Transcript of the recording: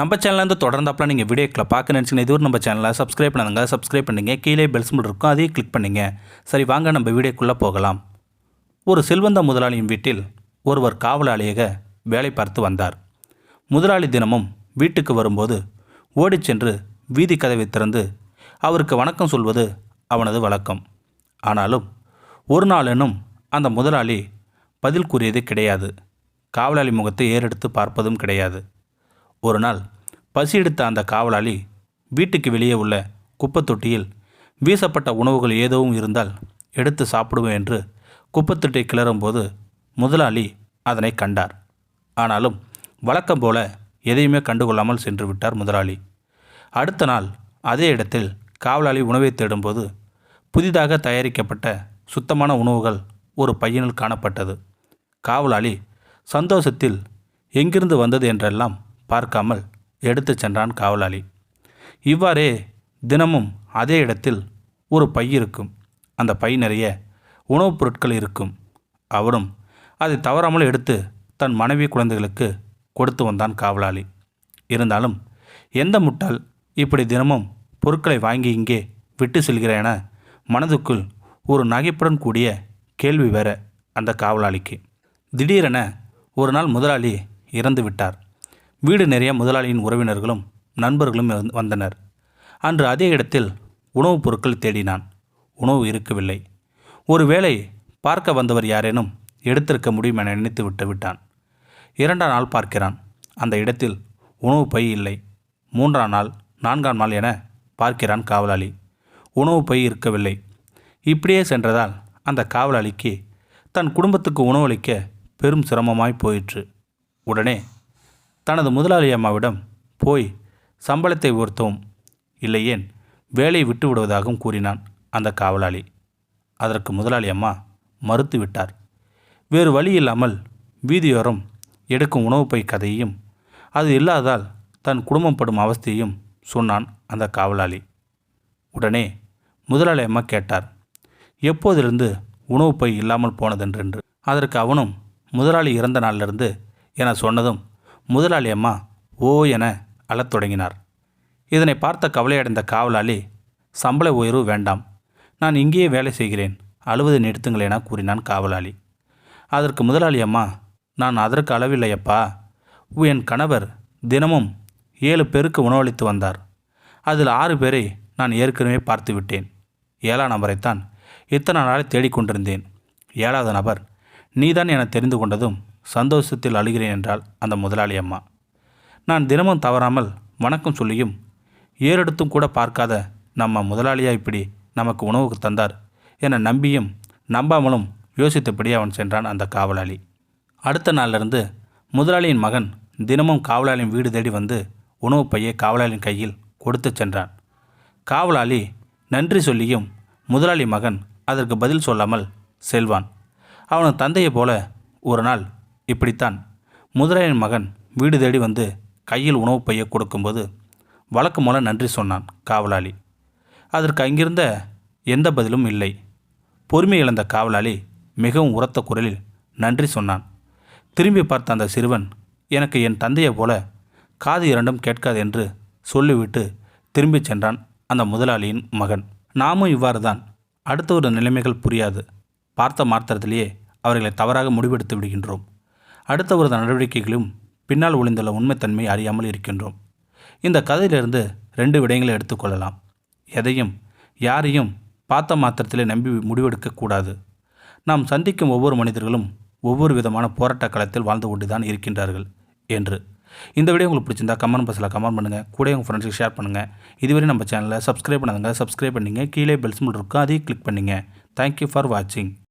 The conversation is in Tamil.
நம்ம சேனலேருந்து தொடர்ந்தாப்பில் நீங்கள் வீடியோக்கில் பார்க்க நினச்சிங்கன்னா இதுவரை நம்ம சேனலை சப்ஸ்கிரைப் பண்ணுங்க சப்ஸ்கிரைப் பண்ணுங்க. கீழே பெல்ஸ் மட்டும் இருக்கும் அதையும் கிளிக் பண்ணுங்க. சரி வாங்க நம்ம வீடியோக்குள்ளே போகலாம். ஒரு செல்வந்த முதலாளியின் வீட்டில் ஒருவர் காவலாளியாக வேலை பார்த்து வந்தார். முதலாளி தினமும் வீட்டுக்கு வரும்போது ஓடிச் சென்று வீதி கதவை திறந்து அவருக்கு வணக்கம் சொல்வது அவனது வழக்கம். ஆனாலும் ஒரு நாளெனும் அந்த முதலாளி பதில் கூறியது கிடையாது. காவலாளி முகத்தை ஏறெடுத்து பார்ப்பதும் கிடையாது. ஒரு நாள் பசி எடுத்த அந்த காவலாளி வீட்டுக்கு வெளியே உள்ள குப்பை தொட்டியில் வீசப்பட்ட உணவுகள் ஏதோவும் இருந்தால் எடுத்து சாப்பிடுவேன் என்று குப்பைத்தொட்டியை கிளறும்போது முதலாளி அதனை கண்டார். ஆனாலும் வழக்கம் போல எதையுமே கண்டுகொள்ளாமல் சென்று விட்டார் முதலாளி. அடுத்த நாள் அதே இடத்தில் காவலாளி உணவை தேடும்போது புதிதாக தயாரிக்கப்பட்ட சுத்தமான உணவுகள் ஒரு பையனில் காணப்பட்டது. காவலாளி சந்தோஷத்தில் எங்கிருந்து வந்தது என்றெல்லாம் பார்க்காமல் எடுத்துச் சென்றான் காவலாளி. இவ்வாறே தினமும் அதே இடத்தில் ஒரு பை இருக்கும். அந்த பை நிறைய உணவுப் பொருட்கள் இருக்கும். அவரும் அதை தவறாமல் எடுத்து தன் மனைவி குழந்தைகளுக்கு கொடுத்து வந்தான் காவலாளி. இருந்தாலும் எந்த முட்டாள் இப்படி தினமும் பொருட்களை வாங்கி இங்கே விட்டு செல்கிறேன மனதுக்குள் ஒரு நகைப்புடன் கூடிய கேள்வி வேற அந்த காவலாளிக்கு. திடீரென ஒரு நாள் முதலாளி இறந்து விட்டார். வீடு நிறைய முதலாளியின் உறவினர்களும் நண்பர்களும் வந்தனர். அன்று அதே இடத்தில் உணவுப் பொருட்கள் தேடினான். உணவு இருக்கவில்லை. ஒருவேளை பார்க்க வந்தவர் யாரேனும் எடுத்திருக்க முடியும் என நினைத்து விட்டு விட்டான். இரண்டாம் நாள் பார்க்கிறான். அந்த இடத்தில் உணவு பை இல்லை. மூன்றாம் நாள் நான்காம் நாள் என பார்க்கிறான் காவலாளி. உணவு பை இருக்கவில்லை. இப்படியே சென்றதால் அந்த காவலாளிக்கு தன் குடும்பத்துக்கு உணவளிக்க பெரும் சிரமமாய் போயிற்று. உடனே தனது முதலாளி அம்மாவிடம் போய் சம்பளத்தை உயர்த்தவும் இல்லையேன் வேலையை விட்டு விடுவதாகவும் கூறினான் அந்த காவலாளி. அதற்கு முதலாளி அம்மா மறுத்து விட்டார். வேறு வழி இல்லாமல் வீதியோரம் எடுக்கும் உணவு பை கதையையும் அது இல்லாதால் தன் குடும்பம் படும் அவஸ்தையையும் சொன்னான் அந்த காவலாளி. உடனே முதலாளி அம்மா கேட்டார் எப்போதிலிருந்து உணவு பை இல்லாமல் போனதென்றென்று? அதற்கு அவனும் முதலாளி இறந்த நாளிலிருந்து என சொன்னதும் முதலாளி அம்மா ஓ என அழத் தொடங்கினார். இதனை பார்த்த கவலையடைந்த காவலாளி சம்பள உயர்வு வேண்டாம் நான் இங்கேயே வேலை செய்கிறேன் அழுவதை நிறுத்துங்கள் என கூறினான் காவலாளி. அதற்கு முதலாளி அம்மா நான் அதற்கு அளவில்லையப்பா என் கணவர் தினமும் ஏழு பேருக்கு உணவளித்து வந்தார். அதில் ஆறு பேரை நான் ஏற்கனவே பார்த்து விட்டேன். ஏழாம் நபரைத்தான் இத்தனை நாளை தேடிக்கொண்டிருந்தேன். ஏழாவது நபர் நீதான் என தெரிந்து கொண்டதும் சந்தோஷத்தில் அழுகிறேன் என்றாள் அந்த முதலாளி அம்மா. நான் தினமும் தவறாமல் வணக்கம் சொல்லியும் ஏறெடுத்தும் கூட பார்க்காத நம்ம முதலாளியாக இப்படி நமக்கு உணவுக்கு தந்தார் என நம்பியும் நம்பாமலும் யோசித்தபடி அவன் சென்றான் அந்த காவலாளி. அடுத்த நாளிலிருந்து முதலாளியின் மகன் தினமும் காவலாளியின் வீடு தேடி வந்து உணவு பையை காவலாளியின் கையில் கொடுத்து சென்றான். காவலாளி நன்றி சொல்லியும் முதலாளி மகன் அதற்கு பதில் சொல்லாமல் செல்வான். அவனது தந்தையைப் போல ஒரு நாள் இப்படித்தான் முதலாளியின் மகன் வீடு தேடி வந்து கையில் உணவு பையை கொடுக்கும்போது வழக்கம் போல நன்றி சொன்னான் காவலாளி. அதற்கு அங்கிருந்த எந்த பதிலும் இல்லை. பொறுமை இழந்த காவலாளி மிகவும் உரத்த குரலில் நன்றி சொன்னான். திரும்பி பார்த்த அந்த சிறுவன் எனக்கு என் தந்தையை போல காது இரண்டும் கேட்காது என்று சொல்லிவிட்டு திரும்பிச் சென்றான் அந்த முதலாளியின் மகன். நாமும் இவ்வாறு தான் அடுத்த ஒரு நிலைமைகள் புரியாது. பார்த்த மாத்திரத்திலேயே அவர்களை தவறாக முடிவெடுத்து விடுகின்றோம். அடுத்த ஒரு நடவடிக்கைகளும் பின்னால் ஒளிந்துள்ள உண்மைத்தன்மை அறியாமல் இருக்கின்றோம். இந்த கதையிலிருந்து ரெண்டு விடயங்களை எடுத்துக்கொள்ளலாம் எதையும் யாரையும் பார்த்த மாத்திரத்திலே நம்பி முடிவெடுக்கக்கூடாது நாம் சந்திக்கும் ஒவ்வொரு மனிதர்களும் ஒவ்வொரு விதமான போராட்ட களத்தில் வாழ்ந்து கொண்டு தான் இருக்கின்றார்கள் என்று. இந்த வீடியோ உங்களுக்கு பிடிச்சிருந்தா கமெண்ட் பாக்ஸில் கமெண்ட் பண்ணுங்கள் கூட உங்கள் ஃப்ரெண்ட்ஸுக்கு ஷேர் பண்ணுங்கள் இதுவரை நம்ம சேனலை சப்ஸ்கிரைப் பண்ணாதுங்க சப்ஸ்கிரைப் பண்ணிங்க. கீழே பெல்ஸ் சிம்பிள் இருக்கும் அதையும் கிளிக் பண்ணிங்க. தேங்க்யூ ஃபார் வாட்சிங்